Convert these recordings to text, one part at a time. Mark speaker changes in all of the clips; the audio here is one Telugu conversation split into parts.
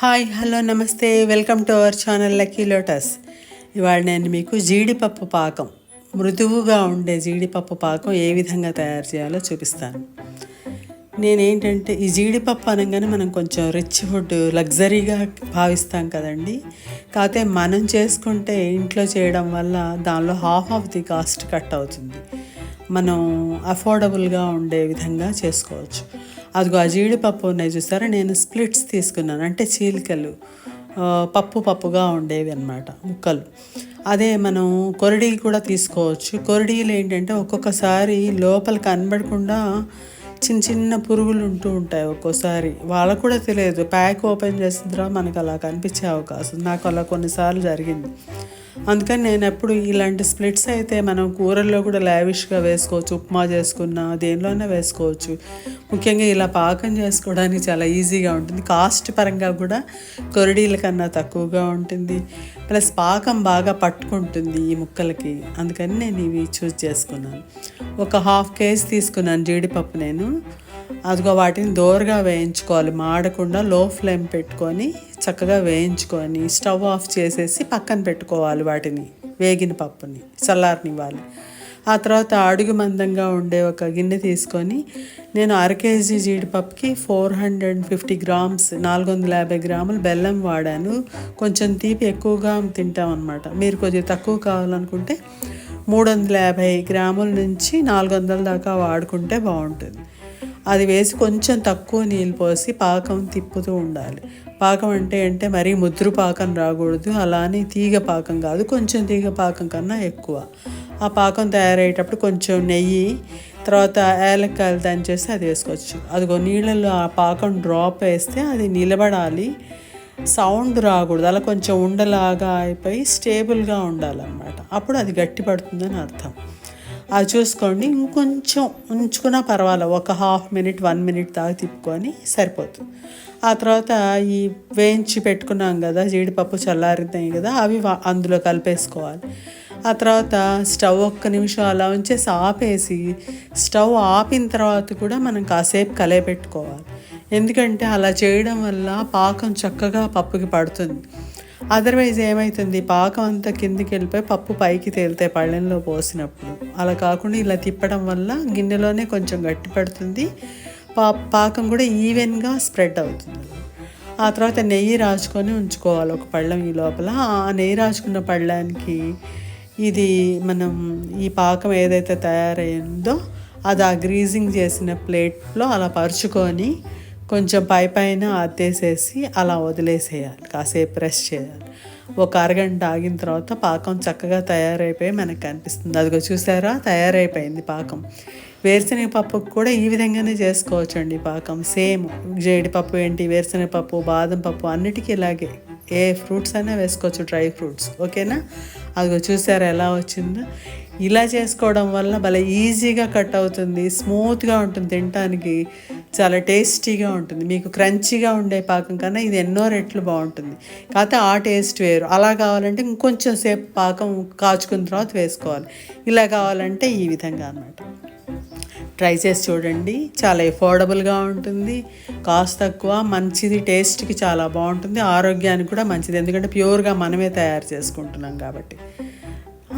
Speaker 1: హాయ్ హలో నమస్తే. Welcome to our channel lucky lotus. ఇవాళ నేను మీకు జీడిపప్పు పాకం మృదువుగా ఉండే జీడిపప్పు పాకం ఏ విధంగా తయారు చేయాలో చూపిస్తాను. నేనేంటంటే ఈ జీడిపప్పు అనగానే మనం కొంచెం రిచ్ ఫుడ్ లగ్జరీగా భావిస్తాం కదండి. కాకపోతే మనం చేసుకుంటే ఇంట్లో చేయడం వల్ల దానిలో half of the cost cut అవుతుంది. మనం అఫోర్డబుల్గా ఉండే విధంగా చేసుకోవచ్చు. అదిగో ఆ జీడిపప్పు ఉన్నాయి చూసారా? నేను స్ప్లిట్స్ తీసుకున్నాను. అంటే చీలికలు. పప్పు పప్పుగా ఉండేవి అన్నమాట ముక్కలు. అదే మనం కొరడీలు కూడా తీసుకోవచ్చు. కొరడీలు ఏంటంటే ఒక్కొక్కసారి లోపల కనబడకుండా చిన్న చిన్న పురుగులు ఉంటూ ఉంటాయి ఒక్కోసారి. వాళ్ళకు కూడా తెలియదు. ప్యాక్ ఓపెన్ చేసిన తర్వాత మనకు అలా కనిపించే అవకాశం. నాకు అలా కొన్నిసార్లు జరిగింది. అందుకని నేను ఎప్పుడు ఇలాంటి స్ప్లిట్స్ అయితే మనం కూరల్లో కూడా లావిష్గా వేసుకోవచ్చు ఉప్మా చేసుకున్నా దేనిలోనే వేసుకోవచ్చు. ముఖ్యంగా ఇలా పాకం చేసుకోవడానికి చాలా ఈజీగా ఉంటుంది. కాస్ట్ పరంగా కూడా కొరడీల కన్నా తక్కువగా ఉంటుంది. ప్లస్ పాకం బాగా పట్టుకుంటుంది ఈ ముక్కలకి. అందుకని నేను ఇవి చూస్ చేసుకున్నాను. ఒక హాఫ్ కేజీ తీసుకున్నాను జీడిపప్పు నేను. అదిగో వాటిని దోరగా వేయించుకోవాలి. మాడకుండా లో ఫ్లేమ్ పెట్టుకొని చక్కగా వేయించుకొని స్టవ్ ఆఫ్ చేసేసి పక్కన పెట్టుకోవాలి వాటిని వేగిన పప్పుని చల్లారనివ్వాలి. ఆ తర్వాత అడుగు మందంగా ఉండే ఒక గిన్నె తీసుకొని నేను అర కేజీ జీడిపప్పుకి ఫోర్ హండ్రెడ్ ఫిఫ్టీ గ్రామ్స్ నాలుగు వందల యాభై గ్రాములు బెల్లం వాడాను. కొంచెం తీపి ఎక్కువగా తింటాం అనమాట మీరు కొద్దిగా తక్కువ కావాలనుకుంటే మూడు వందల యాభై గ్రాముల నుంచి నాలుగు వందల దాకా వాడుకుంటే బాగుంటుంది. అది వేసి కొంచెం తక్కువ నీళ్ళు పోసి పాకం తిప్పుతూ ఉండాలి. పాకం అంటే అంటే మరీ ముద్రు పాకం రాకూడదు. అలానే తీగ పాకం కాదు కొంచెం తీగ పాకం కన్నా ఎక్కువ. ఆ పాకం తయారయ్యేటప్పుడు కొంచెం నెయ్యి తర్వాత ఏలక్కాయలు దంచేసి అది వేసుకోవచ్చు. అదిగో నీళ్ళల్లో ఆ పాకం డ్రాప్ వేస్తే అది నిలబడాలి. సౌండ్ రాకూడదు. అలా కొంచెం ఉండలాగా అయిపోయి స్టేబుల్గా ఉండాలన్నమాట. అప్పుడు అది గట్టి పడుతుందని అర్థం. అది చూసుకోండి. ఇంకొంచెం ఉంచుకున్నా పర్వాలేదు ఒక హాఫ్ మినిట్ వన్ మినిట్ దాకా తిప్పుకొని సరిపోతుంది. ఆ తర్వాత ఈ వేయించి పెట్టుకున్నాం కదా జీడిపప్పు చల్లారినాయి కదా అవి అందులో కలిపేసుకోవాలి. ఆ తర్వాత స్టవ్ ఒక్క నిమిషం అలా ఉంచేసి ఆపేసి స్టవ్ ఆపిన తర్వాత కూడా మనం కాసేపు కలయపెట్టుకోవాలి. ఎందుకంటే అలా చేయడం వల్ల పాకం చక్కగా పప్పుకి పడుతుంది. అదర్వైజ్ ఏమవుతుంది పాకం అంతా కిందికి వెళ్ళిపోయి పప్పు పైకి తేలితే పళ్ళెంలో పోసినప్పుడు. అలా కాకుండా ఇలా తిప్పడం వల్ల గిన్నెలోనే కొంచెం గట్టి పడుతుంది. పా పాకం కూడా ఈవెన్గా స్ప్రెడ్ అవుతుంది. ఆ తర్వాత నెయ్యి రాసుకొని ఉంచుకోవాలి ఒక పళ్ళెం ఈ లోపల. ఆ నెయ్యి రాసుకున్న పళ్ళానికి ఇది మనం ఈ పాకం ఏదైతే తయారైందో అది ఆ గ్రీజింగ్ చేసిన ప్లేట్లో అలా పరుచుకొని కొంచెం పై పైన అద్దేసేసి అలా వదిలేసేయాలి కాసేపు ప్రెస్ చేయాలి. ఒక అరగంట ఆగిన తర్వాత పాకం చక్కగా తయారైపోయి మనకు కనిపిస్తుంది. అదిగో చూసారా? తయారైపోయింది పాకం. వేరుశనగ పప్పుకు కూడా ఈ విధంగానే చేసుకోవచ్చండి పాకం. సేమ్ జీడిపప్పు ఏంటి వేరుశనగ పప్పు బాదం పప్పు అన్నిటికీ ఇలాగే. ఏ ఫ్రూట్స్ అయినా వేసుకోవచ్చు డ్రై ఫ్రూట్స్. ఓకేనా? అదిగో చూసారా ఎలా వచ్చిందో? ఇలా చేసుకోవడం వల్ల భలే ఈజీగా కట్ అవుతుంది స్మూత్గా ఉంటుంది తినటానికి. చాలా టేస్టీగా ఉంటుంది. మీకు క్రంచీగా ఉండే పాకం కన్నా ఇది ఎన్నో రెట్లు బాగుంటుంది. కాకపోతే ఆ టేస్ట్ వేరు. అలా కావాలంటే ఇంకొంచెం సేపు పాకం కాచుకున్న తర్వాత వేసుకోవాలి. ఇలా కావాలంటే ఈ విధంగా అన్నమాట. ట్రై చేసి చూడండి. చాలా ఎఫోర్డబుల్గా ఉంటుంది. కాస్ట్ తక్కువ మంచిది టేస్ట్కి చాలా బాగుంటుంది. ఆరోగ్యానికి కూడా మంచిది. ఎందుకంటే ప్యూర్గా మనమే తయారు చేసుకుంటున్నాం కాబట్టి.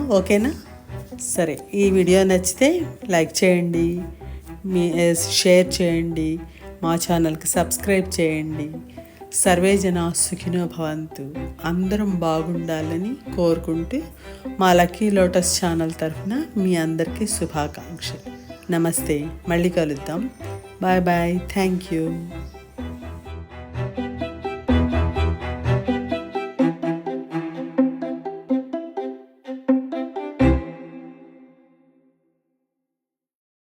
Speaker 1: ఓకేనా? సరే. ఈ వీడియో నచ్చితే లైక్ చేయండి. మీ షేర్ చేయండి మా ఛానల్కి సబ్స్క్రైబ్ చేయండి. సర్వే జన సుఖినో భవంతు. అందరం బాగుండాలని కోరుకుంటూ మా లక్కీ లోటస్ ఛానల్ తరఫున మీ అందరికీ శుభాకాంక్షలు. నమస్తే మళ్ళీ కలుద్దాం. Bye bye thank you